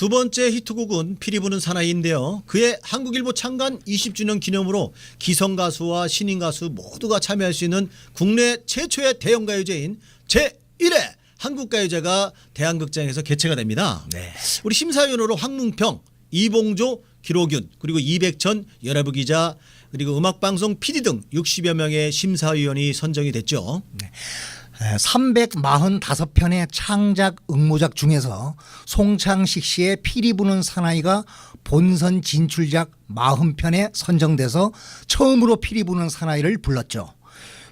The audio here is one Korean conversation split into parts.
두 번째 히트곡은 피리 부는 사나이인데요. 그의 한국일보 창간 20주년 기념으로 기성 가수와 신인 가수 모두가 참여할 수 있는 국내 최초의 대형 가요제인 제1회 한국가요제가 대한극장에서 개최가 됩니다. 네. 우리 심사위원으로 황문평, 이봉조, 기록윤 그리고 이백천 여러부 기자 그리고 음악방송 PD 등 60여 명의 심사위원이 선정이 됐죠. 345편의 창작 응모작 중에서 송창식 씨의 피리 부는 사나이가 본선 진출작 40편에 선정돼서 처음으로 피리 부는 사나이를 불렀죠.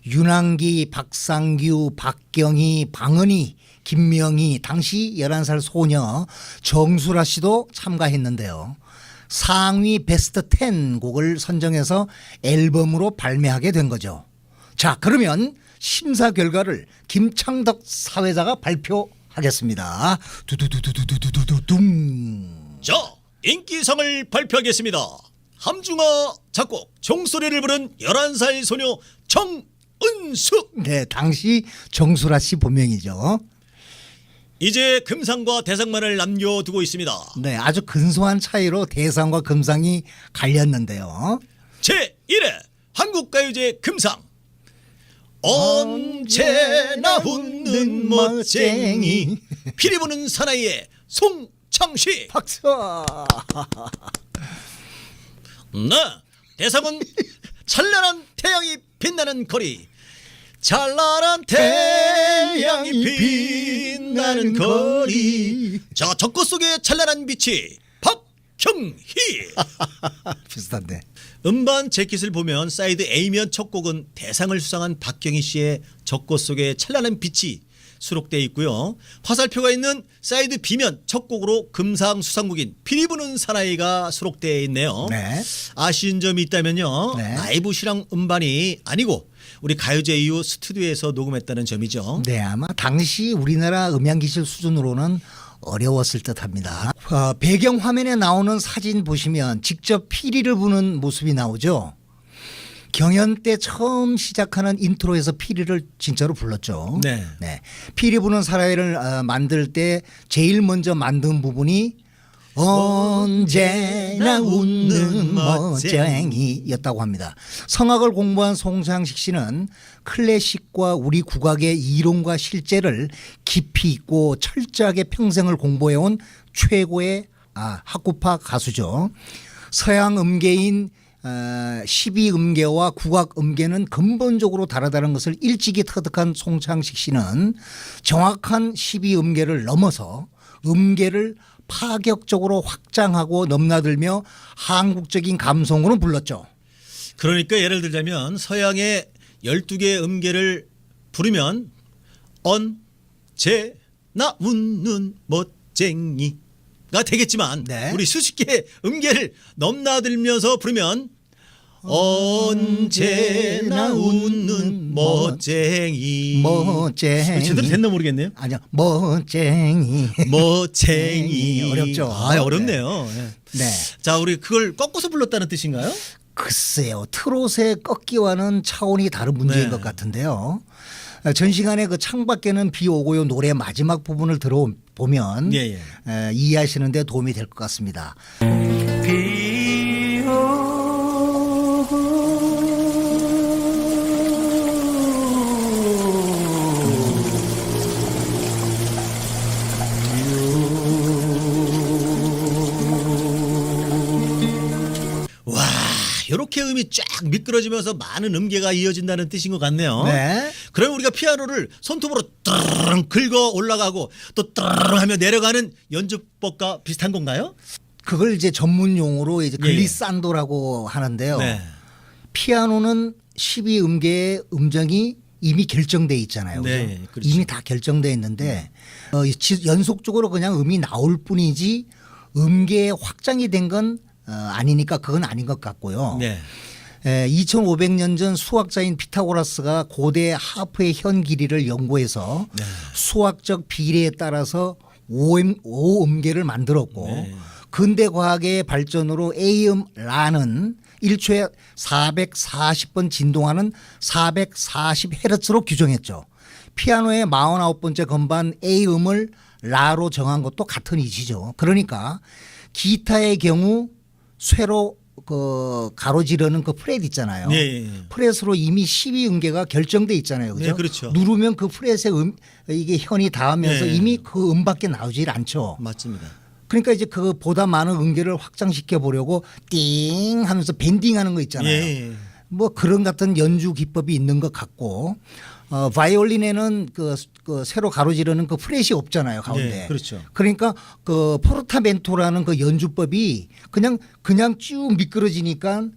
윤항기, 박상규, 박경희, 방은희, 김명희, 당시 11살 소녀 정수라 씨도 참가했는데요. 상위 베스트 10 곡을 선정해서 앨범으로 발매하게 된 거죠. 자, 그러면 심사 결과를 김창덕 사회자가 발표하겠습니다. 두두두두두두두둠. 자, 인기상을 발표하겠습니다. 함중아 작곡 종소리를 부른 11살 소녀 정은숙 네, 당시 정수라 씨 본명이죠. 이제 금상과 대상만을 남겨두고 있습니다. 네, 아주 근소한 차이로 대상과 금상이 갈렸는데요. 제 1회 한국가요제 금상 언제나 웃는 멋쟁이 피리 부는 사나이의 송창식 박수. 네 대상은 찬란한 태양이 빛나는 거리 찬란한 태양이 빛 나는 거리 자 적꽃 속의 찬란한 빛이 박형희 비슷한데. 음반 재킷을 보면 사이드 A면 첫 곡은 대상을 수상한 박경희 씨의 적꽃 속의 찬란한 빛이 수록되어 있고요. 화살표가 있는 사이드 B면 첫 곡으로 금상 수상곡인 피리 부는 사나이가 수록되어 있네요. 네. 아쉬운 점이 있다면요. 네. 라이브 실황 음반이 아니고 우리 가요제 이후 스튜디오에서 녹음했다는 점이죠. 네, 아마 당시 우리나라 음향 기술 수준으로는 어려웠을 듯합니다. 어, 배경 화면에 나오는 사진 보시면 직접 피리를 부는 모습이 나오죠. 경연 때 처음 시작하는 인트로에서 피리를 진짜로 불렀죠. 네. 피리 부는 사나이를 어, 만들 때 제일 먼저 만든 부분이 언제나 웃는 멋쟁이였다고 합니다. 성악을 공부한 송창식 씨는 클래식과 우리 국악의 이론과 실제를 깊이 있고 철저하게 평생을 공부해온 최고의 아, 학구파 가수죠. 서양 음계인 어, 12 음계와 국악 음계는 근본적으로 다르다는 것을 일찍이 터득한 송창식 씨는 정확한 12 음계를 넘어서 음계를 파격적으로 확장하고 넘나들며 한국적인 감성으로 불렀죠. 그러니까 예를 들자면 서양의 12개의 음계를 부르면 언제나 웃는 멋쟁이가 되겠지만 네. 우리 수십 개의 음계를 넘나들면서 부르면 언제나 웃는 멋쟁이 멋쟁이. 제대로 됐나 모르겠네요. 아니요, 멋쟁이. 멋쟁이 어렵죠. 아 어렵네요. 예. 네. 자 우리 그걸 꺾어서 불렀다는 뜻인가요? 글쎄요. 트롯의 꺾기와는 차원이 다른 문제인 네. 것 같은데요. 전 시간에 그 창밖에는 비 오고요 노래 마지막 부분을 들어보면 예, 예. 에, 이해하시는데 도움이 될 것 같습니다. 와, 이렇게 음이 쫙 미끄러지면서 많은 음계가 이어진다는 뜻인 것 같네요. 네. 그럼 우리가 피아노를 손톱으로 따르릉 긁어 올라가고 또 따르릉 하며 내려가는 연주법과 비슷한 건가요? 그걸 이제 전문 용어로 이제 예, 예. 글리산도라고 하는데요. 네. 피아노는 12 음계의 음정이 이미 결정돼 있잖아요. 네, 그렇죠. 이미 다 결정돼 있는데 어, 연속적으로 그냥 음이 나올 뿐이지 음계의 확장이 된 건 어, 아니니까 그건 아닌 것 같고요. 네. 에, 2500년 전 수학자인 피타고라스가 고대 하프의 현 길이를 연구해서 네. 수학적 비례에 따라서 오음, 오음계를 만들었고 네. 그 근대 과학의 발전으로 A음 라는 1초에 440번 진동하는 440헤르츠로 규정했죠. 피아노의 49번째 건반 A음을 라로 정한 것도 같은 이치죠. 그러니까 기타의 경우 쇠로 그 가로지르는 그 프렛 있잖아요. 예, 예, 예. 프렛으로 이미 12 음계가 결정돼 있잖아요. 그죠? 네, 그렇죠. 누르면 그 프렛에 음, 이게 현이 닿으면서 네. 이미 그 음밖에 나오질 않죠. 맞습니다. 그러니까 이제 그 보다 많은 음계를 확장시켜 보려고 띵 하면서 밴딩하는 거 있잖아요. 예, 예. 뭐 그런 같은 연주 기법이 있는 것 같고 어 바이올린에는 그, 그 세로 가로지르는 그 프렛이 없잖아요 가운데. 네, 그렇죠. 그러니까 그 포르타멘토라는 그 연주법이 그냥 그냥 쭉 미끄러지니까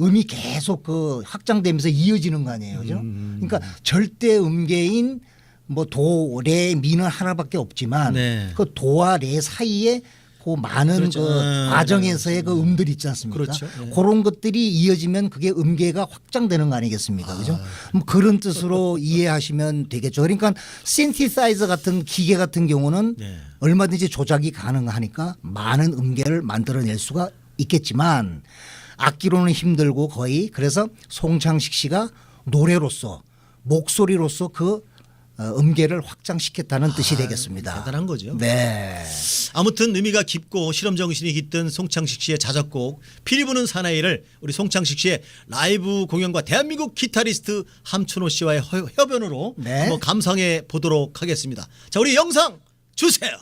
음이 계속 그 확장되면서 이어지는 거 아니에요, 그죠? 음. 그러니까 절대 음계인 뭐 도, 레, 미는 하나밖에 없지만 네. 그 도와 레 사이에 그 많은 그렇죠. 그 음, 과정에서의 그 음들 있지 않습니까? 그렇죠. 네. 그런 것들이 이어지면 그게 음계가 확장되는 거 아니겠습니까? 그죠? 뭐 그런 뜻으로 이해하시면 되겠죠. 그러니까 신티사이저 같은 기계 같은 경우는 네. 얼마든지 조작이 가능하니까 많은 음계를 만들어낼 수가 있겠지만 악기로는 힘들고 거의 그래서 송창식 씨가 노래로서 목소리로서 그 어, 음계를 확장시켰다는 뜻이 되겠습니다. 아, 대단한 거죠. 네. 아무튼 의미가 깊고 실험 정신이 깃든 송창식 씨의 자작곡 피리 부는 사나이를 우리 송창식 씨의 라이브 공연과 대한민국 기타리스트 함춘호 씨와의 허- 협연으로 네. 한번 감상해 보도록 하겠습니다. 자, 우리 영상 주세요.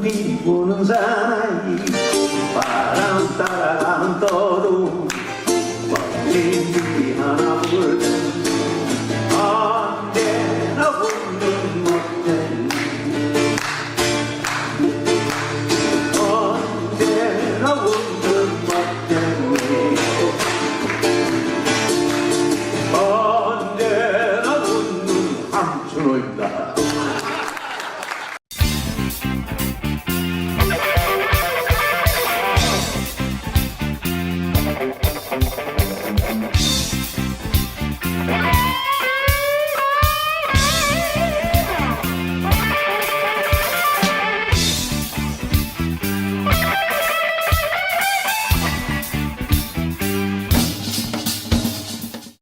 비보는 사나이 바람 따라가는 떠도 멋진 비 하나 불